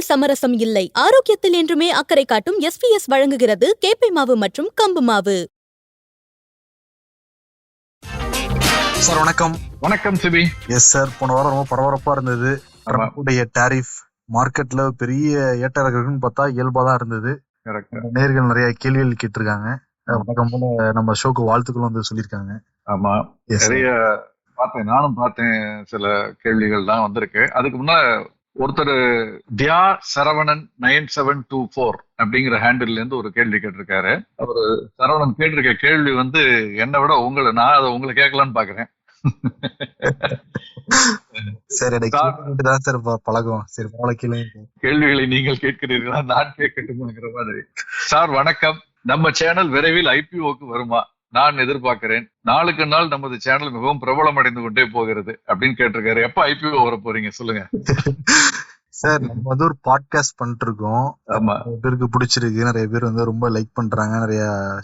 சுவையில் சமரசம் இல்லை. ஆரோக்கியத்தில் என்றுமே அக்கறை காட்டும் எஸ்பிஎஸ் வழங்குகிறது கேப்பை மாவு மற்றும் கம்பு மாவு. சார் வணக்கம். வணக்கம் சிபி. எஸ் சார் போன வாரம் ரொம்ப பரபரப்பா இருந்தது. ட்ரம்புடைய டாரிஃப் மார்க்கெட்ல பெரிய ஏற்ற பார்த்தா இயல்பா தான் இருந்தது. கரெக்ட் நேர்கள் நிறைய கேள்விகள் கேட்டிருக்காங்க. அஹ் வழக்கம் போல நம்ம ஷோக்கு வாழ்த்துக்கள் வந்து சொல்லியிருக்காங்க. ஆமா. நிறைய பார்த்தேன். நானும் பார்த்தேன் சில கேள்விகள் தான் வந்திருக்கு. அதுக்கு முன்ன ஒருத்தர் Thiya Saravanan nine seven two four அப்படிங்கிற ஹேண்டில் இருந்து ஒரு கேள்வி கேட்டிருக்காரு. அவரு சரவணன் கேட்டிருக்க கேள்வி வந்து என்னை விட உங்களை நான் அதை உங்களை கேட்கலான்னு பாக்குறேன். கேள்விகளை நீங்கள் கேட்கிறீர்களா? நான் கேட்கட்டுமாங்கிற மாதிரி. சார் வணக்கம். நம்ம சேனல் விரைவில் ஐபிஓக்கு வருமா? நான் எதிர்பார்க்கிறேன். நாளுக்கு நாள் நமது சேனல் மிகவும் பிரபலம் அடைந்து கொண்டே போகிறது அப்படின்னு கேட்டிருக்காரு. எப்ப ஐபிஓ வர போறீங்க? சொல்லுங்க. சார் நம்ம வந்து ஒரு பாட்காஸ்ட் பண்ணிட்டு இருக்கோம் ஆமா. நிறைய பேருக்கு பிடிச்சிருக்கு. நிறைய பேர் வந்து ரொம்ப லைக் பண்றாங்க. நிறைய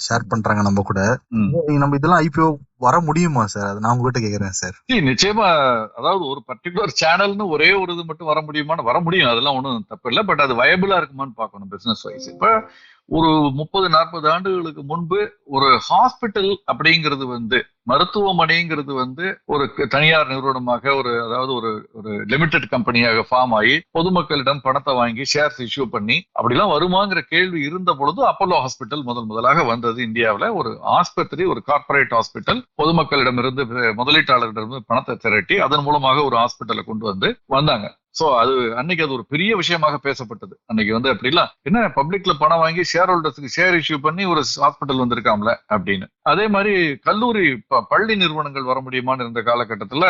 ஷேர் பண்றாங்க நம்ம கூட. நம்ம இதெல்லாம் ஐபிஓ வர முடியுமா சார்? அது நான் உங்ககிட்ட கேக்குறேன் சார். நிச்சயமா அதாவது ஒரு பர்டிகுலர் சேனல்னு ஒரே ஒரு இது மட்டும் வர முடியுமான்னு வர முடியும். அதெல்லாம் ஒண்ணும் தப்பு இல்லை. பட் அது வயபிளா இருக்குமான்னு பார்க்கணும் பிசினஸ் வைஸ் இப்ப ஒரு முப்பது நாற்பது ஆண்டுகளுக்கு முன்பு ஒரு ஹாஸ்பிட்டல் அப்படிங்கிறது வந்து மருத்துவமனைங்கிறது வந்து ஒரு தனியார் நிறுவனமாக ஒரு அதாவது ஒரு ஒரு லிமிடெட் கம்பெனியாக ஃபார்ம் ஆகி பொதுமக்களிடம் பணத்தை வாங்கி ஷேர்ஸ் இஷ்யூ பண்ணி அப்படிலாம் வருமாங்கிற கேள்வி இருந்த பொழுது அப்போலோ ஹாஸ்பிட்டல் முதல் முதலாக வந்தது. இந்தியாவுல ஒரு ஆஸ்பத்திரி ஒரு கார்ப்பரேட் ஹாஸ்பிட்டல் பொதுமக்களிடமிருந்து இருந்து முதலீட்டாளர்களிடமிருந்து பணத்தை திரட்டி அதன் மூலமாக ஒரு ஹாஸ்பிட்டலை கொண்டு வந்து வந்தாங்க. சோ அது அன்னைக்கு அது ஒரு பெரிய விஷயமாக பேசப்பட்டது. அன்னைக்கு வந்து அப்படிலாம் என்ன பப்ளிக்ல பணம் வாங்கி ஷேர் ஹோல்டர்ஸ்க்கு ஷேர் இஷ்யூ பண்ணி ஒரு ஹாஸ்பிட்டல் வந்திருக்காம்ல அப்படின்னு. அதே மாதிரி கல்லூரி பள்ளி நிறுவனங்கள் வர முடியுமான்னு இருந்த காலகட்டத்துல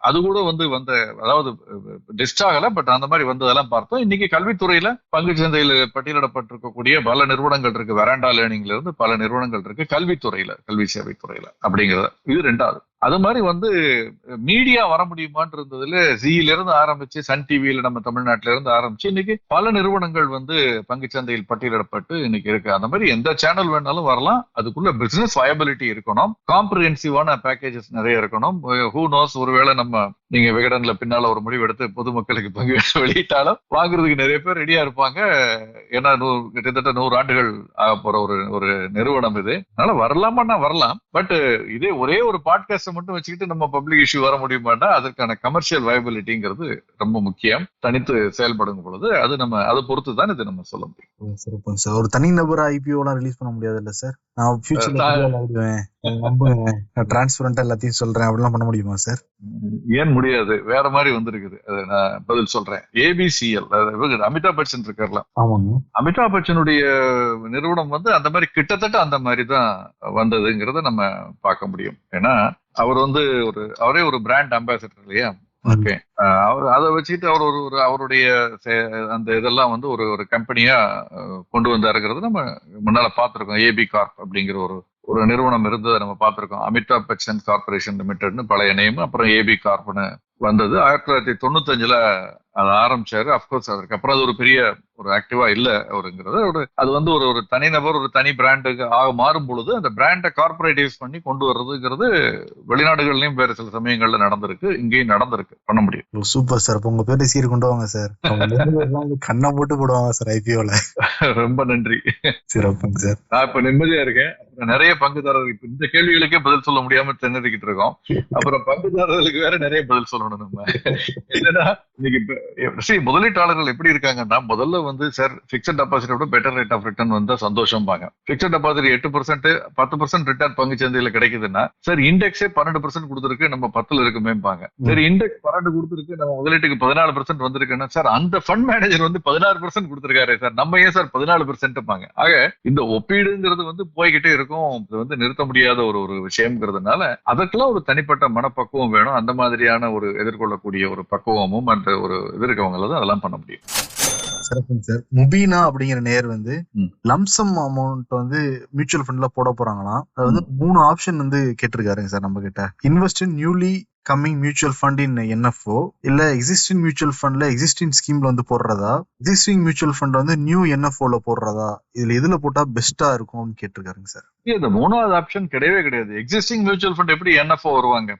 அது கூட வந்து வந்த அதாவது டிஸ்ட் ஆகல பட் அந்த மாதிரி வந்ததெல்லாம் பார்த்தோம். இன்னைக்கு கல்வித்துறையில பங்கு சந்தையில் பட்டியலிடப்பட்டிருக்கக்கூடிய பல நிறுவனங்கள் இருக்கு. வெராண்டா லேர்னிங்ல இருந்து பல நிறுவனங்கள் இருக்கு. கல்வித்துறையில கல்வி சேவை துறையில அப்படிங்கறது இது ரெண்டாவது. அது மாதிரி வந்து மீடியா வர முடியுமான்னு இருந்ததுல ஜியில இருந்து ஆரம்பிச்சு சன் டிவியில நம்ம தமிழ்நாட்டில இருந்து ஆரம்பிச்சு இன்னைக்கு பல நிறுவனங்கள் வந்து பங்குச்சந்தையில் பட்டியலிடப்பட்டு இன்னைக்கு இருக்கு. அந்த மாதிரி எந்த சேனல் வேணாலும் வரலாம். அதுக்குள்ள பிசினஸ் வயபிலிட்டி இருக்கணும். காம்ப்ரிஹென்சிவான பேக்கேஜஸ் நிறைய இருக்கணும். ஹூ நோஸ் ஒருவேளை நம்ம நீங்க விகடன்ல பின்னால ஒரு முடிவு எடுத்து பொதுமக்களுக்கு பங்கு வெளியிட்டாலும் வாங்குறதுக்கு நிறைய பேர் ரெடியா இருப்பாங்க. ஏன்னா நூறு கிட்டத்தட்ட நூறு ஆண்டுகள் ஆக போற ஒரு ஒரு நிறுவனம் இது. அதனால வரலாமான்னா வரலாம். பட் இதே ஒரே ஒரு பாட்காஸ்ட் மட்டும் வச்சுக்கிட்டு நம்ம பப்ளிக் இஷ்யூ வர முடியுமான்னா அதற்கான கமர்ஷியல் வயபிலிட்டிங்கிறது ரொம்ப முக்கியம். தனித்து செயல்படும் பொழுது அது நம்ம அதை பொறுத்து தான் இது நம்ம சொல்ல முடியும். சிறப்புங்க சார். ஒரு தனி நபர் ஐபிஓ எல்லாம் ரிலீஸ் பண்ண முடியாது இல்ல சார்? நான் ஃபியூச்சர்ல நான் டிரான்ஸ்பரண்டா எல்லாத்தையும் சொல்றேன். அப்படிலாம் பண்ண முடியுமா சார்? ஏன் முடியாது? வேற மாதிரி வந்திருக்குது. அது நான் பதில் சொல்றேன். ஏபிசிஎல் அமிதாப் பச்சன் இருக்கார்ல. அமிதாப் பச்சனுடைய நிறுவனம் வந்து அந்த மாதிரி கிட்டத்தட்ட அந்த மாதிரி தான் வந்ததுங்கிறத நம்ம பார்க்க முடியும். ஏன்னா அவர் வந்து ஒரு அவரே ஒரு பிராண்ட் அம்பாசிடர் இல்லையா? ஓகே அவர் அதை வச்சுட்டு அவர் ஒரு ஒரு அவருடைய அந்த இதெல்லாம் வந்து ஒரு ஒரு கம்பெனியா கொண்டு வந்தாருங்கிறது நம்ம முன்னால பார்த்திருக்கோம். ஏபி கார்ப் அப்படிங்கிற ஒரு ஒரு நிறுவனம் இருந்ததை நம்ம பார்த்துருக்கோம். அமிதாப் பச்சன் கார்பரேஷன் லிமிடெட்னு பழைய நேம் அப்புறம் ஏபி கார்ப்னு வந்தது. ஆயிரத்தி தொள்ளாயிரத்தி தொண்ணூத்தஞ்சுல அதை ஆரம்பிச்சாரு. அப்கோர்ஸ் அதற்கு அப்புறம் அது ஒரு பெரிய ஒரு ஆக்டிவா இல்ல அவருங்கிறது. ஒரு அது வந்து ஒரு ஒரு தனிநபர் ஒரு தனி பிராண்டுக்கு ஆக மாறும் பொழுது அந்த பிராண்டை கார்பரேட்டைஸ் பண்ணி கொண்டு வர்றதுங்கிறது வெளிநாடுகள்லயும் வேற சில சமயங்கள்ல நடந்திருக்கு. இங்கேயும் நடந்திருக்கு. பண்ண முடியும். சூப்பர் சார் உங்க பேரை சீர் கொண்டு வாங்க சார் கண்ணை போட்டு போடுவாங்க சார் ஐபிஓல ரொம்ப நன்றி. சிறப்புங்க சார் நான் இப்ப நிம்மதியா இருக்கேன். நிறைய பங்குதாரர்கள் இப்ப இந்த கேள்விகளுக்கே பதில் சொல்ல முடியாம திணறிக்கிட்டு இருக்கோம். அப்புறம் பங்குதாரர்களுக்கு வேற நிறைய பதில் சொல்லணும் நம்ம. என்னன்னா இன்னைக்கு see, முதலீட்டாளர்கள் எப்படி இருக்காங்கன்னா முதல்ல வந்து சார் பிக்சட் டெபாசிட்டோட பெட்டர் ரேட் ஆஃப் ரிட்டர்ன் வந்தா சந்தோஷம்பாங்க. பிக்சட் டெபாசிட் எட்டு பர்சன்ட் பத்து பர்சன்ட் ரிட்டர்ன் பங்கு சந்தையில கிடைக்குதுன்னா சார் இண்டெக்ஸே பன்னெண்டு பர்சன்ட் கொடுத்துருக்கு நம்ம பத்துல இருக்குமேம்பாங்க. சரி இண்டெக்ஸ் பன்னெண்டு கொடுத்துருக்கு நம்ம முதலீட்டுக்கு பதினாலு பர்சன்ட் வந்திருக்குன்னா சார் அந்த ஃபண்ட் மேனேஜர் வந்து பதினாறு பர்சன்ட் கொடுத்துருக்காரு சார் நம்ம ஏன் சார் பதினாலு பர்சன்ட்பாங்க ஆக இந்த ஒப்பீடுங்கிறது வந்து போய்கிட்டே இருக்கும். இது வந்து நிறுத்த முடியாத ஒரு ஒரு விஷயம்ங்கிறதுனால அதற்கெல்லாம் ஒரு தனிப்பட்ட மனப்பக்குவம் வேணும். அந்த மாதிரியான ஒரு எதிர்கொள்ளக்கூடிய ஒரு பக்குவமும் அந்த ஒரு இது இருக்கவங்க தான் அதெல்லாம் பண்ண முடியும். சிறப்புங்க சார். முபீனா அப்படிங்கிற நேர் வந்து. லம்சம் அமௌண்ட் வந்து மியூச்சுவல் ஃபண்ட்ல போட போறாங்களாம். அது வந்து மூணு ஆப்ஷன் வந்து கேட்டிருக்காருங்க சார் நம்ம கிட்ட invest in newly coming mutual fund in NFO இல்ல எக்ஸிஸ்டிங் மியூச்சுவல் ஃபண்ட்ல எக்ஸிஸ்டிங் ஸ்கீம்ல வந்து போடுறதா? எக்ஸிஸ்டிங் மியூச்சுவல் ஃபண்ட் வந்து நியூ என்எஃப்ஓல போடுறதா? இதுல எதுல போட்டா பெஸ்டா இருக்கும்னு கேட்டிருக்காருங்க சார் இந்த மூணாவது ஆப்ஷன் கிடையவே கிடையாது. எக்ஸிஸ்டிங் மியூச்சுவல் ஃபண்ட் எப்படி என்எஃப்ஓ வருவாங்க?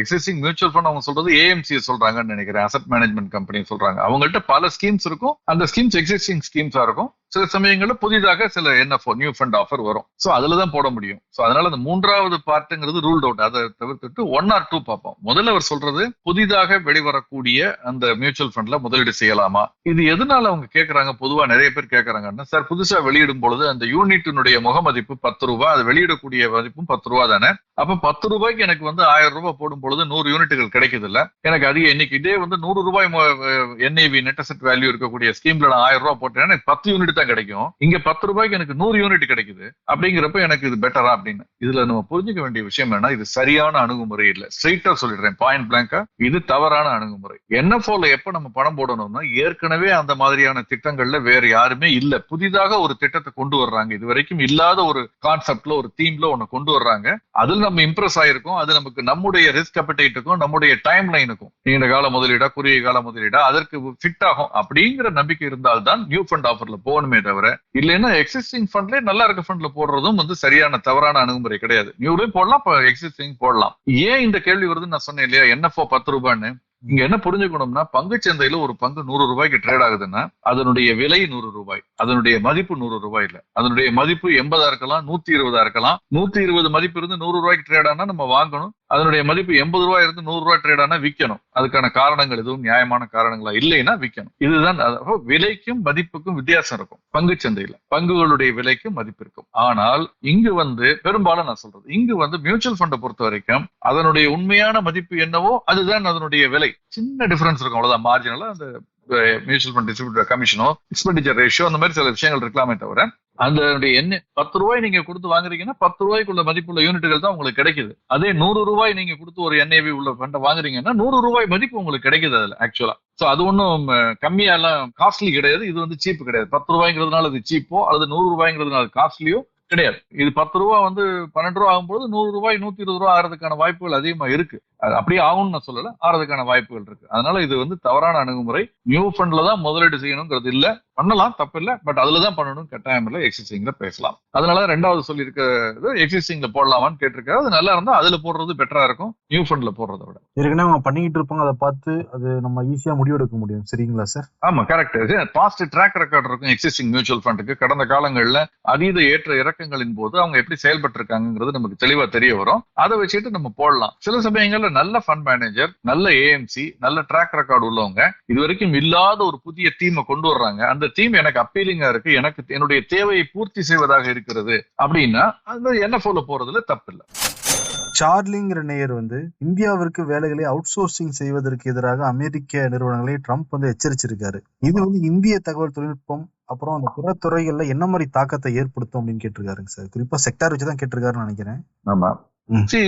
எக்ஸிஸ்டிங் மியூச்சுவல் ஃபண்ட் அவங்க சொல்றது ஏஎம்சி சொல்றாங்கன்னு நினைக்கிறேன். அசட் மேனேஜ்மெண்ட் கம்பெனி சொல்றாங்க. அவங்கள்ட்ட பல ஸ்கீம்ஸ் இருக்கும். அந்த ஸ்கீம்ஸ் எக்ஸிஸ்டிங் ஸ்கீம்ஸா இருக்கும். சில சமயங்கள்ல புதிதாக சில என்எஃப்ஓ நியூ ஃபண்ட் ஆஃபர் வரும். சோ அதுல தான் போட முடியும். சோ அதனால அந்த மூன்றாவது பார்ட்டுங்கிறது ரூல்ட் அவுட் அதை தவிர்த்துட்டு ஒன் ஆர் டூ பார்ப்போம். முதல்ல அவர் சொல்றது புதிதாக வெளிவரக்கூடிய அந்த மியூச்சுவல் ஃபண்ட்ல முதலீடு செய்யலாமா? இது எதனால அவங்க கேட்கறாங்க பொதுவா நிறைய பேர் கேட்கறாங்கன்னா சார் புதுசா வெளியிடும் பொழுது அந்த யூனிட்டினுடைய முகமதிப்பு பத்து ரூபாய் அது வெளியிடக்கூடிய மதிப்பும் பத்து ரூபாய் தானே? அப்ப பத்து ரூபாய்க்கு எனக்கு வந்து ஆயிரம் ரூபாய் போடும் பொழுது நூறு யூனிட்டுகள் கிடைக்குது இல்ல எனக்கு அதிக எண்ணிக்கை. இதே வந்து நூறு ரூபாய் என்ஐவி நெட் அசெட் வேல்யூ இருக்கக்கூடிய ஸ்கீம்ல நான் ஆயிரம் ரூபாய் போட்டேன்னா எனக்கு பத்து யூனிட் தான் கிடைக்கும். இங்க பத்து ரூபாய்க்கு எனக்கு நூறு யூனிட் கிடைக்குது. அப்படிங்கிறப்ப எனக்கு இது பெட்டரா அப்படின்னு. இதுல நம்ம புரிஞ்சுக்க வேண்டிய விஷயம் என்ன இது சரியான அணுகுமுறை இல்லை. ஸ்ட்ரைட்டா சொல்லிடுறேன் பாயிண்ட் பிளாங்கா இது தவறான அணுகுமுறை. என்எஃப்ஓல எப்ப நம்ம பணம் போடணும்னா ஏற்கனவே அந்த மாதிரியான திட்டங்கள்ல வேற யாருமே இல்ல. புதிதாக ஒரு திட்டத்தை கொண்டு வர்றாங்க. இது வரைக்கும் இல்லாத ஒரு கான்செப்ட்ல ஒரு தீம்ல ஒன்னு கொண்டு வர்றாங்க. அதுல நம்ம இம்ப்ரெஸ் ஆயிருக்கோம். அது நமக்கு நம்முடைய ரிஸ்க் அப்படைட்டுக்கும் நம்முடைய டைம் லைனுக்கும் நீண்ட கால முதலீடா குறுகிய கால முதலீடா அதற்கு ஃபிட் ஆகும் அப்படிங்கிற நம்பிக்கை இருந்தால்தான் நியூ ஃபண்ட் ஆஃபர்ல போகணுமே தவிர இல்லைன்னா எக்ஸிஸ்டிங் ஃபண்ட்ல நல்லா இருக்க ஃபண்ட்ல போடுறதும் வந்து சரியான தவறான அணுகுமுறை கிடையாது. நியூலையும் போடலாம் எக்ஸிஸ்டிங் போடலாம். ஏன் இந்த கேள்வி வருதுன்னு நான் சொன்னேன் இல்லையா? என்எஃப்ஓ பத்து ரூபான்னு? இங்க என்ன புரிஞ்சுக்கணும்னா பங்கு சந்தையில ஒரு பங்கு நூறு ரூபாய்க்கு ட்ரேட் ஆகுதுன்னா அதனுடைய விலை நூறு ரூபாய் அதனுடைய மதிப்பு நூறு ரூபாய் இல்ல. அதனுடைய மதிப்பு எண்பதா இருக்கலாம் நூத்தி இருபதா இருக்கலாம். நூத்தி இருபது மதிப்பு இருந்து நூறு ரூபாய்க்கு ட்ரேட் ஆனா நம்ம வாங்கணும். அதனுடைய மதிப்பு எண்பது ரூபாய் இருந்து நூறு ரூபாய் ட்ரேட் ஆனா விற்கணும் அதுக்கான காரணங்கள் எதுவும் நியாயமான காரணங்களா இல்லைன்னா விற்கணும் இதுதான் அதாவது விலைக்கும் மதிப்புக்கும் வித்தியாசம் இருக்கும். பங்கு சந்தையில. பங்குகளுடைய விலைக்கும் மதிப்பு இருக்கும். ஆனால் இங்கு வந்து பெரும்பாலும் நான் சொல்றது இங்கு வந்து மியூச்சுவல் ஃபண்டை பொறுத்த வரைக்கும் அதனுடைய உண்மையான மதிப்பு என்னவோ அதுதான் அதனுடைய விலை. சின்ன டிஃபரன்ஸ் இருக்கும் அவ்வளவுதான். மார்ஜினலா அந்த மியூச்சுவல் ஃபண்ட் டிஸ்ட்ரிபியூட்டர் கமிஷனோ எக்ஸ்பெண்டிச்சர் ரேஷியோ அந்த மாதிரி சில விஷயங்கள் இருக்கலாமே தவிர அந்த என்ன பத்து ரூபாய் நீங்க கொடுத்து வாங்குறீங்கன்னா பத்து ரூபாய்க்குள்ள மதிப்புள்ள யூனிட்டுகள் தான் உங்களுக்கு கிடைக்குது. அதே நூறு ரூபாய் நீங்க கொடுத்து ஒரு என்ஏவி உள்ள ஃபண்டை வாங்குறீங்கன்னா நூறு ரூபாய் மதிப்பு உங்களுக்கு கிடைக்குது அதுல ஆக்சுவலா சோ அது ஒன்றும் கம்மியா எல்லாம் காஸ்ட்லி கிடையாது இது வந்து சீப்பு கிடையாது. பத்து ரூபாய்ங்கிறதுனால அது சீப்போ அல்லது நூறு ரூபாய்ங்கிறதுனால காஸ்ட்லியோ கிடையாது. இது பத்து ரூபா வந்து பன்னெண்டு ரூபா ஆகும்போது நூறு ரூபாய் நூத்தி இருபது ரூபா ஆகிறதுக்கான வாய்ப்புகள் அதிகமா இருக்கு. அது அப்படியே ஆகும்னு நான் சொல்லல. ஆறதுக்கான வாய்ப்புகள் இருக்கு. அதனால இது வந்து தவறான அணுகுமுறை. நியூ ஃபண்ட்ல தான் முதலீடு செய்யணுங்கிறது இல்ல. பண்ணலாம் தப்பு இல்ல பட் அதுல தான் பண்ணணும் கட்டாயம் இல்ல. எக்ஸிஸ்டிங்ல பேசலாம். அதனால ரெண்டாவது சொல்லியிருக்கிறது எக்ஸிஸ்டிங்ல போடலாமான்னு கேட்டிருக்காரு. அது நல்லா இருந்தா அதுல போடுறது பெட்டரா இருக்கும். நியூ ஃபண்ட்ல போடுறத விட. ஏற்கனவே அவங்க பண்ணிக்கிட்டு இருப்பாங்க. அதை பார்த்து அது நம்ம ஈஸியா முடிவெடுக்க முடியும். சரிங்களா சார் ஆமா கரெக்ட் பாஸ்ட் ட்ராக் ரெக்கார்ட் இருக்கும். எக்ஸிஸ்டிங் மியூச்சுவல் ஃபண்டுக்கு கடந்த காலங்கள்ல அதீத ஏற்ற இறக்கங்களின் போது அவங்க எப்படி செயல்பட்டு இருக்காங்கிறது நமக்கு தெளிவா தெரிய வரும். அதை வச்சுட்டு நம்ம போடலாம். சில சமயங்கள்ல நல்ல ஃபண்ட் மேனேஜர் நல்ல ஏஎம்சி நல்ல ட்ராக் ரெக்கார்டு உள்ளவங்க இது வரைக்கும் இல்லாத ஒரு புதிய தீமை கொண்டு வர்றாங்க. அந்த தீம் எனக்கு அப்பீலிங்கா இருக்கு எனக்கு என்னுடைய தேவையை பூர்த்தி செய்வதாக இருக்கிறது அப்படின்னா அந்த என்எஃப்ஓல போறதுல தப்பு இல்லை சார்லிங்கிற நேயர் வந்து இந்தியாவிற்கு வேலைகளை அவுட் சோர்சிங் செய்வதற்கு எதிராக அமெரிக்க நிறுவனங்களை ட்ரம்ப் வந்து எச்சரிச்சிருக்காரு. இது வந்து இந்திய தகவல் தொழில்நுட்பம் அப்புறம் அந்த பிற துறைகள்ல என்ன மாதிரி தாக்கத்தை ஏற்படுத்தும் அப்படின்னு கேட்டிருக்காருங்க சார். குறிப்பா செக்டார் வச்சுதான் கேட்டிருக்காருன்னு நினைக்கிறேன். ஆமா. சி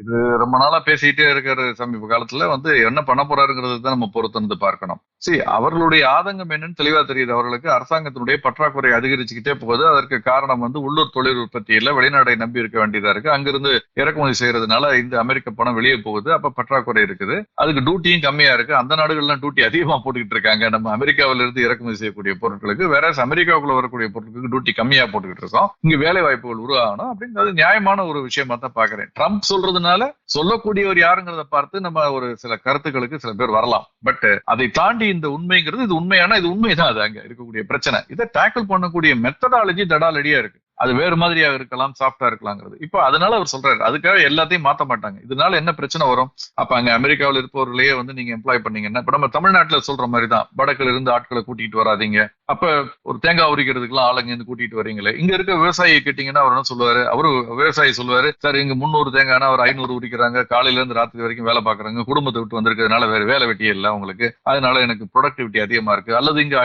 இது ரொம்ப நாளா பேசிட்டே இருக்கிற சமீப காலத்துல வந்து என்ன பண்ண போறாருங்கிறது தான் நம்ம பொறுத்திருந்து பார்க்கணும். சி அவர்களுடைய ஆதங்கம் என்னன்னு தெளிவா தெரியுது. அவர்களுக்கு அரசாங்கத்தினுடைய பற்றாக்குறை அதிகரிச்சுக்கிட்டே போகுது. அதற்கு காரணம் வந்து உள்ளூர் தொழில் உற்பத்தியில வெளிநாடை நம்பி இருக்க வேண்டியதா இருக்கு. அங்கிருந்து இறக்குமதி செய்யறதுனால இந்த அமெரிக்க பணம் வெளியே போகுது. அப்ப பற்றாக்குறை இருக்குது. அதுக்கு டியூட்டியும் கம்மியா இருக்கு. அந்த நாடுகள்லாம் டியூட்டி அதிகமா போட்டுக்கிட்டு இருக்காங்க. நம்ம அமெரிக்காவில இருந்து இறக்குமதி செய்யக்கூடிய பொருட்களுக்கு வேற அமெரிக்காவுக்குள்ள வரக்கூடிய பொருட்களுக்கு டியூட்டி கம்மியா போட்டுக்கிட்டு இருக்கோம். இங்க வேலை வாய்ப்புகள் உருவாகணும். அப்படிங்கிறது நியாயமான ஒரு விஷயமா தான் பாக்குறேன் ட்ரம்ப் சொல்றதுனால சொல்லக்கூடியவர் யாருங்கிறத பார்த்து நம்ம ஒரு சில கருத்துக்களுக்கு சில பேர் வரலாம். பட் அதை தாண்டி இந்த உண்மைங்கிறது இது உண்மையான இது உண்மைதான் அது அங்க இருக்கக்கூடிய பிரச்சனை. இதை டேக்கிள் பண்ணக்கூடிய மெத்தடாலஜி தடாலடியா இருக்கு. அது வேறு மாதிரியாக இருக்கலாம் சாஃப்டா இருக்கலாங்கிறது. இப்போ அதனால அவர் சொல்றாரு அதுக்காக எல்லாத்தையும் மாத்த மாட்டாங்க. இதனால என்ன பிரச்சனை வரும்? அப்ப அங்க அமெரிக்காவில் இருப்பவர்களையே வந்து நீங்க எம்ப்ளாய் பண்ணீங்கன்னா இப்ப நம்ம தமிழ்நாட்டுல சொல்ற மாதிரி தான் வடக்குல இருந்து ஆட்களை கூட்டிட்டு வராதீங்க. அப்ப ஒரு தேங்காய் உரிக்கிறதுக்குலாம் ஆளுங்க இருந்து கூட்டிட்டு வரீங்களே. இங்க இருக்க விவசாயி கேட்டீங்கன்னா அவர் என்ன சொல்லுவாரு? அவரு விவசாயி சொல்லுவாரு சார் இங்க முந்நூறு தேங்காய்னா அவர் ஐநூறு உரிக்கிறாங்க. காலையில இருந்து ராத்திரி வரைக்கும் வேலை பாக்குறாங்க குடும்பத்தை விட்டு வந்திருக்கிறதுனால வேற வேலை வெட்டியே இல்லை அவங்களுக்கு அதனால எனக்கு ப்ரொடக்டிவிட்டி அதிகமா இருக்கு. அல்லது இங்க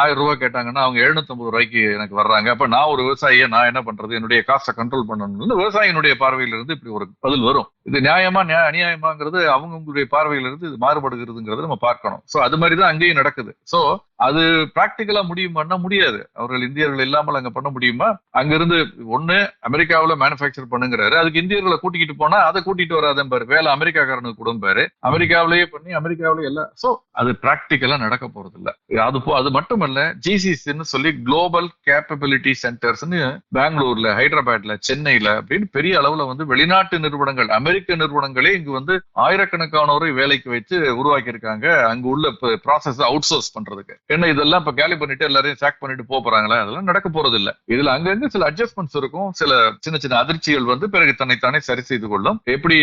ஆயிரம் ரூபாய் கேட்டாங்கன்னா அவங்க எழுநூத்தி ரூபாய்க்கு எனக்கு வர்றாங்க. அப்ப நான் ஒரு விவசாயியை நான் என்ன பண்றது? என்னுடைய காசை கண்ட்ரோல் பண்ணணும்னு விவசாயினுடைய பார்வையிலிருந்து இப்படி ஒரு பதில் வரும். இது நியாயமா நியா அநியாயமாங்கிறது அவங்கவுங்களுடைய பார்வையில இருந்து இது மாறுபடுகிறதுங்கிறத நம்ம பார்க்கணும். சோ அது மாதிரி தான் அங்கேயும் நடக்குது. சோ அது பிராக்டிக்கலா முடியுமான்னா முடியாது. அவர்கள் இந்தியர்கள் இல்லாமல் அங்க பண்ண முடியுமா? அங்க இருந்து ஒண்ணு அமெரிக்காவில மேனுஃபேக்சர் பண்ணுங்கிறாரு. அதுக்கு இந்தியர்களை கூட்டிக்கிட்டு போனா அதை கூட்டிட்டு வராதன் பாரு. வேலை அமெரிக்காக்காரனுக்கு கொடுப்பாரு அமெரிக்காவிலேயே பண்ணி அமெரிக்காவிலேயே எல்லாம் சோ அது பிராக்டிக்கலா நடக்க போறது இல்ல அது போ அது மட்டுமல்ல ஜிசிசின்னு சொல்லி குளோபல் கேப்பபிலிட்டி சென்டர்ஸ்னு பெங்களூர்ல ஹைதராபாத்ல சென்னையில அப்படின்னு பெரிய அளவுல வந்து வெளிநாட்டு நிறுவனங்கள் அமெரிக்க நிறுவனங்களே இங்கு வந்து ஆயிரக்கணக்கானோரை வேலைக்கு வச்சு உருவாக்கி இருக்காங்க அங்க உள்ள ப்ராசஸ் அவுட் சோர்ஸ் பண்றதுக்கு. என்ன இதெல்லாம் இப்ப கேலி பண்ணிட்டு எல்லாரையும் சாக் பண்ணிட்டு போறாங்களா? அதெல்லாம் நடக்க போறது இல்ல இதுல அங்கங்க சில அட்ஜஸ்ட்மெண்ட்ஸ் இருக்கும். சில சின்ன சின்ன அதிர்ச்சிகள் வந்து பிறகு தன்னைத்தானே சரி செய்து கொள்ளும். எப்படி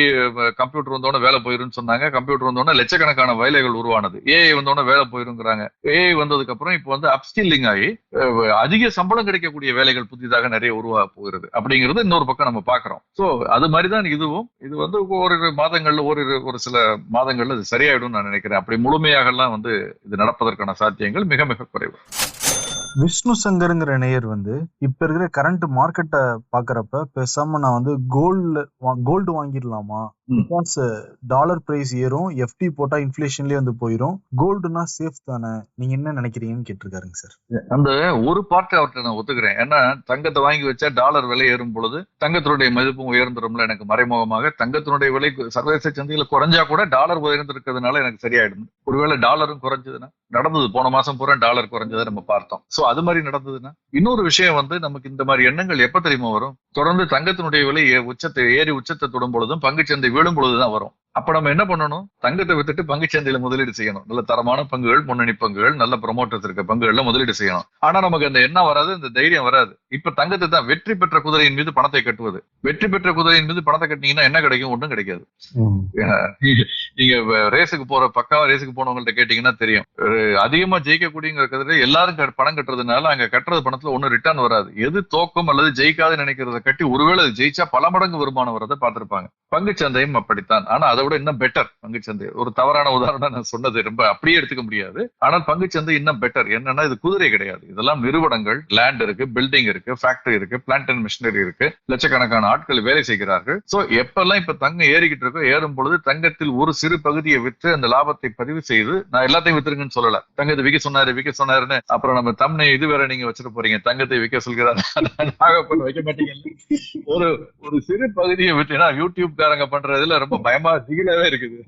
கம்ப்யூட்டர் வந்தோட வேலை போயிருன்னு சொன்னாங்க. கம்ப்யூட்டர் வந்தோடனே லட்சக்கணக்கான வேலைகள் உருவானது. ஏஐ வந்தோடனே வேலை போயிருங்கிறாங்க. ஏஐ வந்ததுக்கு அப்புறம் இப்போ வந்து அப்ஸ்கில்லிங் ஆகி அதிக சம்பளம் கிடைக்கக்கூடிய வேலைகள் புதிதாக நிறைய உருவாக போகிறது. அப்படிங்கிறது இன்னொரு பக்கம் நம்ம பாக்குறோம் சோ அது மாதிரிதான் இதுவும். இது வந்து ஓரிரு மாதங்கள்ல ஓரிரு ஒரு சில மாதங்கள்ல இது சரியாயிடும் நான் நினைக்கிறேன். அப்படி முழுமையாக எல்லாம் வந்து இது நடப்பதற்கான சாத்தியங்கள் Dale, make gamo y por. Vishnu சங்கருங்கிற நேயர் வந்து இப்ப இருக்கிற கரண்ட் மார்க்கெட்டை பாக்குறப்ப பேசாம நான் வந்து கோல்டு கோல்டு வாங்கிடலாமா. பிகாஸ் டாலர் பிரைஸ் ஏறும் எஃப்டி போட்டா இன்ஃபிளேஷன்லயே வந்து போயிரும். கோல்டுனா சேஃப் தானே? நீங்க என்ன நினைக்கிறீங்கன்னு கேட்டிருக்காருங்க சார் அந்த ஒரு பார்ட் அவர்கிட்ட நான் ஒத்துக்கிறேன். ஏன்னா தங்கத்தை வாங்கி வச்சா டாலர் விலை ஏறும் பொழுது தங்கத்தினுடைய மதிப்பும் உயர்ந்துரும்ல எனக்கு மறைமுகமாக. தங்கத்தினுடைய விலை சர்வதேச சந்தையில குறைஞ்சா கூட டாலர் உயர்ந்திருக்கிறதுனால எனக்கு சரியாயிடும். ஒருவேளை டாலரும் குறைஞ்சதுன்னா நடந்தது போன மாசம் பூரா டாலர் குறைஞ்சதை நம்ம பார்த்தோம். சோ அது மாதிரி நடந்ததுன்னா இன்னொரு விஷயம் வந்து நமக்கு இந்த மாதிரி எண்ணங்கள் எப்ப தெரியுமா வரும்? தொடர்ந்து தங்கத்தினுடைய விலை ஏ- உச்சத்தை ஏறி உச்சத்தை தொடும் பொழுதும் பங்குச்சந்தை வீழும் பொழுதுதான் வரும். அப்ப நம்ம என்ன பண்ணணும்? தங்கத்தை வித்துட்டு பங்குச்சந்தையில முதலீடு செய்யணும். நல்ல தரமான பங்குகள் முன்னணி பங்குகள் நல்ல ப்ரொமோட்டர்ஸ் இருக்க பங்குகள்ல முதலீடு செய்யணும். ஆனா நமக்கு அந்த எண்ணம் வராது இந்த தைரியம் வராது. இப்ப தங்கத்தை தான் வெற்றி பெற்ற குதிரையின் மீது பணத்தை கட்டுவது. வெற்றி பெற்ற குதிரையின் மீது பணத்தை கட்டினீங்கன்னா என்ன கிடைக்கும்? ஒன்றும் கிடைக்காது. நீங்க ரேஸுக்கு போற பக்காவா ரேஸுக்கு போனவங்கள்ட்ட கேட்டீங்கன்னா தெரியும். அதிகமா ஜெயிக்கக்கூடியங்கிறதுல எல்லாரும் க- பணம் கட்டுறதுனால அங்க கட்டுறது பணத்துல ஒன்னும் ரிட்டர்ன் வராது. எது தோக்கும் அல்லது ஜெயிக்காது நினைக்கிறத கட்டி ஒருவேளை ஜெயிச்சா பல மடங்கு வருமானம் வரதை பார்த்திருப்பாங்க. பங்குச்சந்தையும் அப்படித்தான். ஆனா அதை விட இன்னும் பெட்டர் பங்குச்சந்தை. ஒரு தவறான உதாரணம் நான் சொன்னது ரொம்ப அப்படியே எடுத்துக்க முடியாது. ஆனால் பங்குச்சந்தை இன்னும் பெட்டர் என்னன்னா இது குதிரை கிடையாது. இதெல்லாம் நிறுவனங்கள் லேண்ட் இருக்கு பில்டிங் இருக்கு ஃபேக்டரி இருக்கு பிளான்ட் அண்ட் மிஷினரி இருக்கு. லட்சக்கணக்கான ஆட்கள் வேலை செய்கிறார்கள். சோ எப்பெல்லாம் இப்ப தங்கம் ஏறிக்கிட்டு இருக்கோ ஏறும் பொழுது தங்கத்தில் ஒரு சிறு பகுதியை விற்று அந்த லாபத்தை பதிவு செய்து நான் எல்லாத்தையும் வித்துருங்கன்னு சொல்லல. தங்கத்தை விற்க சொன்னாரு விற்க சொன்னாருன்னு அப்புறம் நம்ம தம்னை இது வேற நீங்க வச்சிட்டு போறீங்க. தங்கத்தை விற்க சொல்கிறார். நாகப்பன் வைக்க மாட்டீங்க ஒரு ஒரு சிறு பகுதியை விட்டு ஏன்னா யூடியூப் காரங்க பண்றதுல ரொம்ப பயமா திகிலாவே இருக்குது.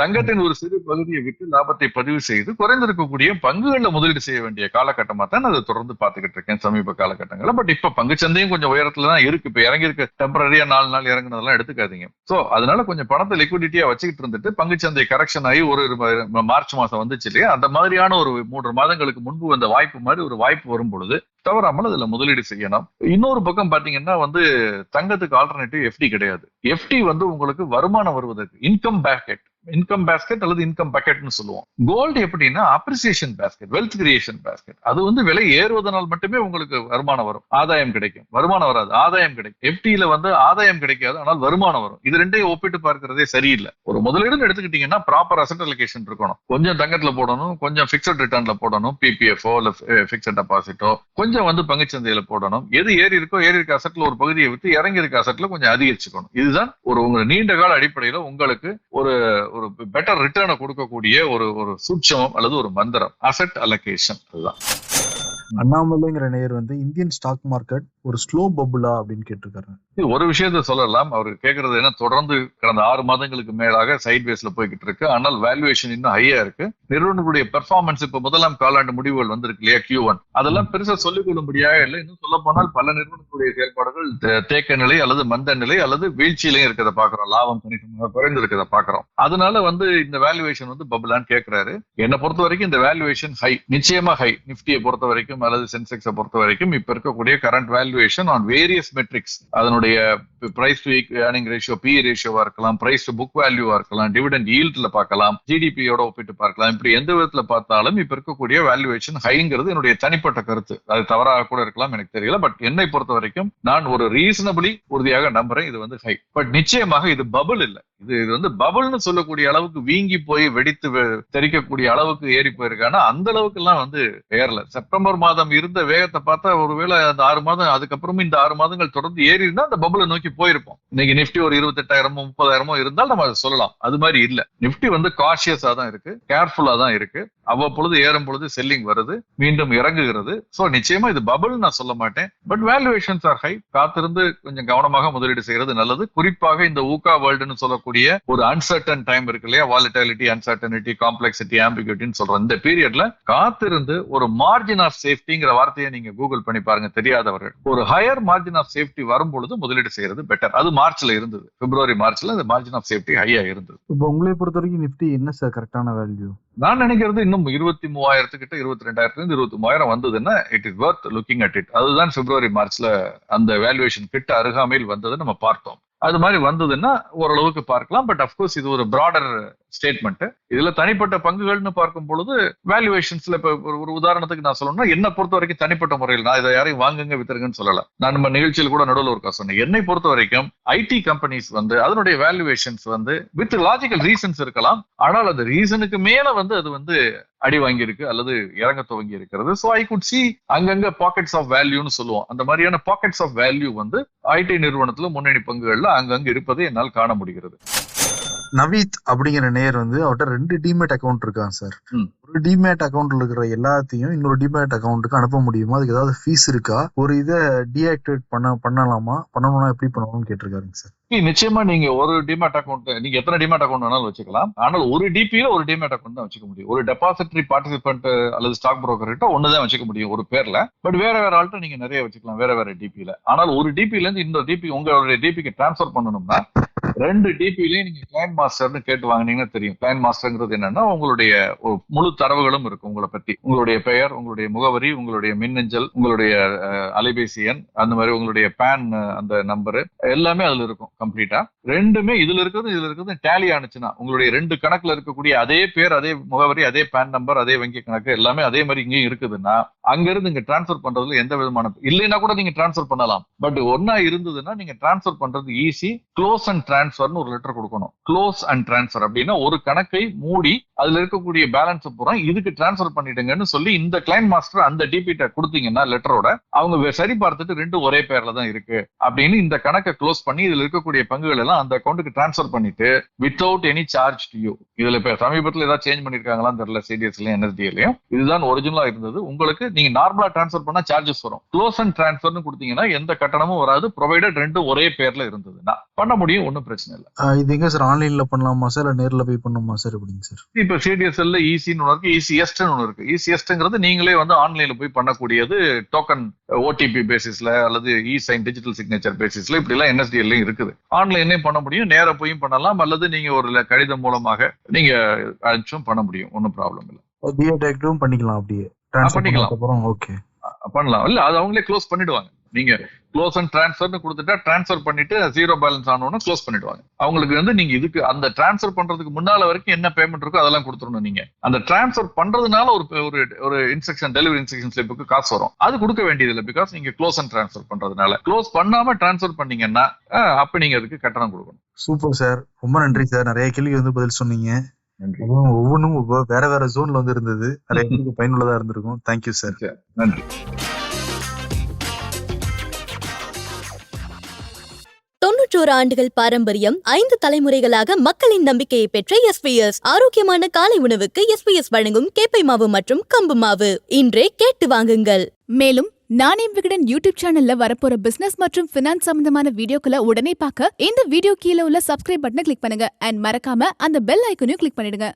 தங்கத்தின் ஒரு சிறு பகுதியை விட்டு லாபத்தை பதிவு செய்து குறைந்திருக்கக்கூடிய பங்குகள்ல முதலீடு செய்ய வேண்டிய காலகட்டமா தான் அதை தொடர்ந்து பார்த்துக்கிட்டு இருக்கேன் சமீப காலகட்டங்கள்ல. பட் இப்ப பங்குச்சந்தையும் கொஞ்சம் உயரத்துல தான் இருக்கு. இப்ப இறங்கி இருக்க டெம்பரரியா நாலு நாள் இறங்குனதெல்லாம் எடுத்துக்காதீங்க. சோ அதனால கொஞ்சம் பணத்தை லிக்விடிட்டியா வச்சுக்கிட்டு இருந்துட்டு பங்குச்சந்தை கரெக்ஷன் ஆகி ஒரு மார்ச் மாசம் வந்துச்சு இல்லையா? அந்த மாதிரியான ஒரு மூன்று மாதங்களுக்கு முன்பு வந்த வாய்ப்பு மாதிரி ஒரு வாய்ப்பு வரும் பொழுது தவறாமல் அதுல முதலீடு செய்யணும் இன்னொரு பக்கம் பாத்தீங்கன்னா வந்து தங்கத்துக்கு ஆல்டர்னேட்டிவ் எஃப்டி கிடையாது. எஃப்டி வந்து உங்களுக்கு வருமானம் வருவதற்கு இன்கம் பேக்கெட் இன்கம் பேஸ்கெட் அல்லது இன்கம் பக்கெட்னு சொல்லுவோம். கோல்டு எப்படின்னா appreciation basket wealth creation basket அது வந்து விலை ஏறுவதனால் மட்டுமே உங்களுக்கு வருமானம் வரும். ஆதாயம் கிடைக்கும். வருமானம் வராது. ஆதாயம் கிடைக்கும். எஃப்டியில வந்து ஆதாயம் கிடைக்காது ஆனால் வருமானம் வரும். இது ரெண்டையும் ஒப்பிட்டு பார்க்கறதே சரியில்லை. ஒரு முதலீடுன்னு எடுத்துக்கிட்டீங்கன்னா ப்ராப்பர் அசட் அலோகேஷன் இருக்கணும். கொஞ்சம் தங்கத்துல போடணும் கொஞ்சம் பிக்சட் ரிட்டர்ன்ல போடணும் பிபிஎஃப்ஓ இல்ல பிக்சட் டெபாசிட்டோ eh, கொஞ்சம் வந்து பங்குச்சந்தையில போடணும். எது ஏறி இருக்கோ ஏறி இருக்க அசட்ல ஒரு பகுதியை விட்டு இறங்கி இருக்க அசட்ல கொஞ்சம் அதிகரிச்சுக்கணும். இதுதான் ஒரு உங்க நீண்ட கால அடிப்படையில உங்களுக்கு ஒரு ஒரு பெட்டர் ரிட்டர்னை கொடுக்கக்கூடிய ஒரு ஒரு சூட்சமம் அல்லது ஒரு மந்திரம். அசட் அலகேஷன் அதுதான். அண்ணாமலைங்கிற நேயர் வந்து இந்தியன் ஸ்டாக் மார்க்கெட் ஒரு ஸ்லோ பபுலா அப்படின்னு கேட்டிருக்காரு. ஒரு விஷயத்த சொல்லலாம். அவர் கேக்குறது என்ன? தொடர்ந்து கடந்த ஆறு மாதங்களுக்கு மேலாக சைட் வேஸ்ல போய்கிட்டு இருக்கு. ஆனால் வேல்யூவேஷன் இன்னும் ஹையா இருக்கு. நிறுவனங்களுடைய பெர்ஃபார்மன்ஸ் இப்ப முதலாம் காலாண்டு முடிவுகள் வந்திருக்கு இல்லையா? கியூ ஒன் அதெல்லாம் பெருசா சொல்லிக் கொள்ளும்படியாக இல்லை. இன்னும் சொல்ல போனால் பல நிறுவனங்களுடைய செயல்பாடுகள் தேக்க நிலை அல்லது மந்த நிலை அல்லது வீழ்ச்சியிலையும் இருக்கிறத பாக்குறோம் லாபம் கணிசமாக குறைந்து இருக்கிறத பாக்குறோம் அதனால வந்து இந்த வேல்யூவேஷன் வந்து பபுலான்னு கேக்குறாரு. என்னை பொறுத்த வரைக்கும் இந்த வேல்யூவேஷன் ஹை நிச்சயமா ஹை நிப்டியை பொறுத்த வரைக்கும் அல்லது சென்செக்ஸை பொறுத்த வரைக்கும் இப்ப இருக்கக்கூடிய current valuation on various metrics அதனுடைய price to earning ratio P ரேஷியோவா இருக்கலாம் பிரைஸ் டு புக் வேல்யூவா இருக்கலாம் டிவிடெண்ட் ஈல்ட்ல பார்க்கலாம் ஜிடிபியோட ஒப்பிட்டு பார்க்கலாம். இப்படி எந்த விதத்துல பார்த்தாலும் இப்ப இருக்கக்கூடிய வேல்யூவேஷன் ஹைங்கிறது என்னுடைய தனிப்பட்ட கருத்து. அது தவறாக கூட இருக்கலாம் எனக்கு தெரியல பட் என்னை பொறுத்த வரைக்கும் நான் ஒரு ரீசனபிளி உறுதியாக நம்புறேன் இது வந்து ஹை பட் நிச்சயமாக இது பபுள் இல்லை. இது இது வந்து பபுள்னு சொல்லக்கூடிய அளவுக்கு வீங்கி போய் வெடித்து வெ- தெறிக்கக்கூடிய அளவுக்கு ஏறி போயிருக்கானா அந்த அளவுக்கு எல்லாம் வந்து ஏறல செப்டம்பர் மாதம் இருந்த வேகத்தை பார்த்தா ஒருவேளை அந்த ஆறு மாதம் அதுக்கப்புறமும் இந்த ஆறு மாதங்கள் தொடர்ந்து ஏறி இருந்தா அந்த பபுளை நோக்கி போயிருப்போம். இன்னைக்கு நிப்டி ஒரு இருபத்தெட்டாயிரமோ முப்பதாயிரமோ இருந்தால் நம்ம அதை சொல்லலாம். அது மாதிரி இல்ல. நிப்டி வந்து காஷியஸா தான் இருக்கு. கேர்ஃபுல்லா தான் இருக்கு. அவ்வப்பொழுது ஏறும் பொழுது செல்லிங் வருது. மீண்டும் இறங்குகிறது. சோ நிச்சயமா இது பபுள் நான் சொல்ல மாட்டேன். பட் வேல்யூவேஷன்ஸ் ஆர் ஹை காத்திருந்து கொஞ்சம் கவனமாக முதலீடு செய்யறது நல்லது. குறிப்பாக இந்த ஊகா வேர்ல்டுன்னு சொல்லக்கூடிய ஒரு அன்சர்டன் டைம் இருக்கு இல்லையா? வாலிட்டாலிட்டி அன்சர்டனிட்டி காம்ப்ளெக்சிட்டி ஆம்பிகியூட்டின்னு சொல்ற இந்த பீரியட்ல காத்திருந்து ஒரு மார்ஜின் ஆஃப் சேஃப்டிங்கிற வார்த்தையை நீங்க கூகுள் பண்ணி பாருங்க தெரியாதவர்கள். ஒரு ஹையர் மார்ஜின் ஆஃப் சேஃப்டி வரும் பொழுது முதலீடு செய்யறது பெட்டர் அது மார்ச்ல இருந்தது. பிப்ரவரி மார்ச்ல அந்த மார்ஜின் ஆஃப் சேஃப்டி ஹையா இருந்தது. இப்போ உங்களை பொறுத்த வரைக்கும் நிஃப்டி என்ன சார் கரெக்டான வேல்யூ நான் நினைக்கிறது இன்னும் இருபத்தி மூவாயிரத்துக்கிட்ட இருபத்தி ரெண்டாயிரத்துல இருந்து இருபத்தி மூவாயிரம் வந்ததுன்னா it is worth looking at it அதுதான் பிப்ரவரி மார்ச்ல அந்த வேல்யூவேஷன் கிட்ட அருகாமையில் வந்ததை நம்ம பார்த்தோம். அது மாதிரி வந்ததுன்னா ஓரளவுக்கு பார்க்கலாம். பட் அஃப்கோர்ஸ் இது ஒரு பிராடர் ஸ்டேட்மெண்ட் இதுல தனிப்பட்ட பங்குகள்னு பார்க்கும் பொழுது வேல்யூவேஷன்ஸ்ல இப்ப ஒரு- உதாரணத்துக்கு நான் சொல்லணும்னா என்ன பொறுத்த வரைக்கும் தனிப்பட்ட முறையில் நான் இதை யாரையும் வாங்குங்க வித்துருங்கன்னு சொல்லல. நான் நம்ம நிகழ்ச்சியில் கூட நடுவில் ஒரு சொன்னேன். என்னை பொறுத்த வரைக்கும் ஐடி கம்பெனிஸ் வந்து அதனுடைய வேல்யூவேஷன்ஸ் வந்து வித் லாஜிக்கல் ரீசன்ஸ் இருக்கலாம். ஆனால் அந்த ரீசனுக்கு மேல வந்து அது வந்து அடி வாங்கியிருக்கு அல்லது இறங்க துவங்கி இருக்கிறது ஸோ ஐ குட் சி அங்கங்க பாக்கெட்ஸ் ஆஃப் வேல்யூன்னு சொல்லுவோம். அந்த மாதிரியான பாக்கெட்ஸ் ஆஃப் வேல்யூ வந்து ஐடி நிறுவனத்துல முன்னணி பங்குகள்ல அங்கங்க இருப்பதை என்னால் காண முடிகிறது. நவீத் அப்படிங்கிற நேயர் வந்து அவர்கிட்ட ரெண்டு டிமேட் அக்கௌண்ட் இருக்காங்க சார். ஒரு டிமேட் அக்கௌண்ட்ல இருக்கிற எல்லாத்தையும் இன்னொரு டிமேட் அக்கௌண்ட்டுக்கு அனுப்ப முடியுமா? அதுக்கு ஏதாவது ஃபீஸ் இருக்கா? ஒரு இதை டீஆக்டிவேட் பண்ண பண்ணலாமா? பண்ணணும்னா எப்படி பண்ணணும்னு கேட்டிருக்காருங்க சார். நிச்சயமா நீங்க ஒரு டிமேட் அக்கௌண்ட் நீங்க எத்தனை டிமேட் அக்கௌண்ட் வேணாலும் வச்சுக்கலாம். ஆனால் ஒரு டிபியில ஒரு டிமேட் அக்கௌண்ட் தான் வச்சுக்க முடியும். ஒரு டெபாசிட்டரி பார்ட்டிசிபென்ட் அல்லது ஸ்டாக் புரோக்கர் கிட்ட ஒன்னு தான் வச்சுக்க முடியும் ஒரு பேர்ல. பட் வேற வேற ஆள்கிட்ட நீங்க நிறைய வச்சுக்கலாம் வேற வேற டிபியில ஆனால் ஒரு டிபில இருந்து இந்த டிபி உங்களுடைய டிபிக்கு டிரான்ஸ்ஃபர் பண்ணணும்னா ரெண்டு டிபிலையும் நீங்க கிளைன் மாஸ்டர்னு கேட்டு வாங்குனீங்கன்னா தெரியும். கிளைன் மாஸ்டர்ங்கிறது என்னன்னா உங்களுடைய முழு தரவுகளும் இருக்கும் உங்களை பத்தி. உங்களுடைய பெயர் உங்களுடைய முகவரி உங்களுடைய மின்னஞ்சல் உங்களுடைய அலைபேசி எண் அந்த மாதிரி உங்களுடைய பேன் அந்த நம்பரு எல்லாமே அதுல இருக்கும் கம்ப்ளீட்டா. ரெண்டுமே இதுல இருக்கிறது இதுல இருக்கிறது டேலி ஆனிச்சுன்னா உங்களுடைய ரெண்டு கணக்குல இருக்கக்கூடிய அதே பேர் அதே முகவரி அதே பேன் நம்பர் அதே வங்கி கணக்கு எல்லாமே அதே மாதிரி இங்கேயும் இருக்குதுன்னா அங்க இருந்து இங்க டிரான்ஸ்ஃபர் பண்றதுல எந்த விதமான இல்லைன்னா கூட நீங்க டிரான்ஸ்ஃபர் பண்ணலாம். பட் ஒன்னா இருந்ததுன்னா நீங்க டிரான்ஸ்ஃபர் பண்றது ஈஸி. க்ளோஸ் அண்ட் டிரான்ஸ்ஃபர்னு ஒரு லெட்டர் கொடுக்கணும். க்ளோஸ் அண்ட் டிரான்ஸ்ஃபர் அப்படின்னா ஒரு கணக்கை மூடி அதுல இருக்கக்கூடிய பேலன்ஸ் பூரா இதுக்கு டிரான்ஸ்ஃபர் பண்ணிடுங்கன்னு சொல்லி இந்த கிளைன் மாஸ்டர் அந்த டிபிட்ட கொடுத்தீங்கன்னா லெட்டரோட அவங்க சரி பார்த்துட்டு ரெண்டும் ஒரே பேர்ல தான் இருக்கு அப்படின்னு இந்த கணக்கை க்ளோஸ் பண்ணி இதுல இருக்கக்கூடிய பங்குகள் எல்லாம் அந்த அக்கௌண்ட்டுக்கு டிரான்ஸ்ஃபர் பண்ணிட்டு without any charge to you இதுல இப்ப சமீபத்துல ஏதாவது சேஞ்ச் பண்ணிருக்காங்களான்னு தெரியல சிடிஎஸ்லயும் என்எஸ்டிஎல்லையும் இதுதான் ஒரிஜினலா இருந்தது. உங்களுக்கு நீங்க நார்மலா டிரான்ஸ்ஃபர் பண்ணா சார்ஜஸ் வரும். க்ளோஸ் அண்ட் டிரான்ஸ்ஃபர்னு கொடுத்தீங்கன்னா எந்த கட்டணமும் வராது. ப்ரொவைடட் ரெண்டும் ஒரே பேர்ல இருந்ததுன்னா. பண்ண முடியும் ஒன்றும் பிரச்சனை இல்லை. இது எங்க சார் ஆன்லைன்ல பண்ணலாமா சார் இல்ல நேர்ல போய் பண்ணணுமா சார் எப்படிங்க சார் இப்ப சிடிஎஸ்எல்ல ஈஸின்னு ஒன்று இருக்கு ஈஸியஸ்ட்னு ஒன்று இருக்கு. ஈஸியஸ்ட்ங்கிறது நீங்களே வந்து ஆன்லைன்ல போய் பண்ணக்கூடியது டோக்கன் ஓடிபி பேசிஸ்ல அல்லது இ சைன் டிஜிட்டல் சிக்னேச்சர் பேசிஸ்ல இப்படி எல்லாம் என்எஸ்டிஎல்லையும் இருக்குது. ஆன்லைன்லயும் பண்ண முடியும் நேர போயும் பண்ணலாம் அல்லது நீங்க ஒரு கடிதம் மூலமாக நீங்க அனுப்பிச்சும் பண்ண முடியும் ஒன்றும் ப்ராப்ளம் இல்லை. பண்ணிக்கலாம் அப்படியே. பண்ணிக்கலாம். ஓகே பண்ணலாம். இல்ல அது அவங்களே க்ளோஸ் பண்ணிடுவாங்க. நீங்க க்ளோஸ் அண்ட் டிரான்ஸ்ஃபர்னு கொடுத்துட்டா டிரான்ஸ்ஃபர் பண்ணிட்டு ஜீரோ பேலன்ஸ் ஆனோன்னு க்ளோஸ் பண்ணிடுவாங்க. அவங்களுக்கு வந்து நீங்க இதுக்கு அந்த டிரான்ஸ்ஃபர் பண்றதுக்கு முன்னால வரைக்கும் என்ன பேமெண்ட் இருக்கோ அதெல்லாம் கொடுத்துடணும் நீங்க. அந்த டிரான்ஸ்ஃபர் பண்றதுனால ஒரு ஒரு ஒரு இன்ஸ்ட்ரக்ஷன் டெலிவரி இன்ஸ்ட்ரக்ஷன் ஸ்லிப்புக்கு காசு வரும். அது கொடுக்க வேண்டியது இல்லை பிகாஸ் நீங்க க்ளோஸ் அண்ட் டிரான்ஸ்ஃபர் பண்றதுனால. க்ளோஸ் பண்ணாம டிரான்ஸ்ஃபர் பண்ணீங்கன்னா அப்ப நீங்க அதுக்கு கட்டணம் கொடுக்கணும். Super sir. ரொம்ப நன்றி சார். நிறைய கேள்வி வந்து பதில் சொன்னீங்க. ஒவ்வொன்றும் ஒவ்வொ- வேற வேற ஜோன்ல வந்து இருந்தது. நிறைய பயனுள்ளதா இருந்திருக்கும். தேங்க்யூ சார் நன்றி. தொன்னூற்றோரு ஆண்டுகள் பாரம்பரியம் ஐந்து தலைமுறைகளாக மக்களின் நம்பிக்கையை பெற்ற எஸ்பிஎஸ் ஆரோக்கியமான காலை உணவுக்கு எஸ்பிஎஸ் வழங்கும் கேப்பை மாவு மற்றும் கம்பு மாவு. இன்றே கேட்டு வாங்குங்கள். மேலும் நானே விகடன் யூடியூப் சேனல்ல வரப்போற பிசினஸ் மற்றும் பினான்ஸ் சம்பந்தமான வீடியோக்களை உடனே பார்க்க இந்த வீடியோ கீழே உள்ள சப்ஸ்கிரைப் பட்டனை கிளிக் பண்ணுங்க. அண்ட் மறக்காம அந்த பெல் ஐக்கனையும் கிளிக் பண்ணிடுங்க.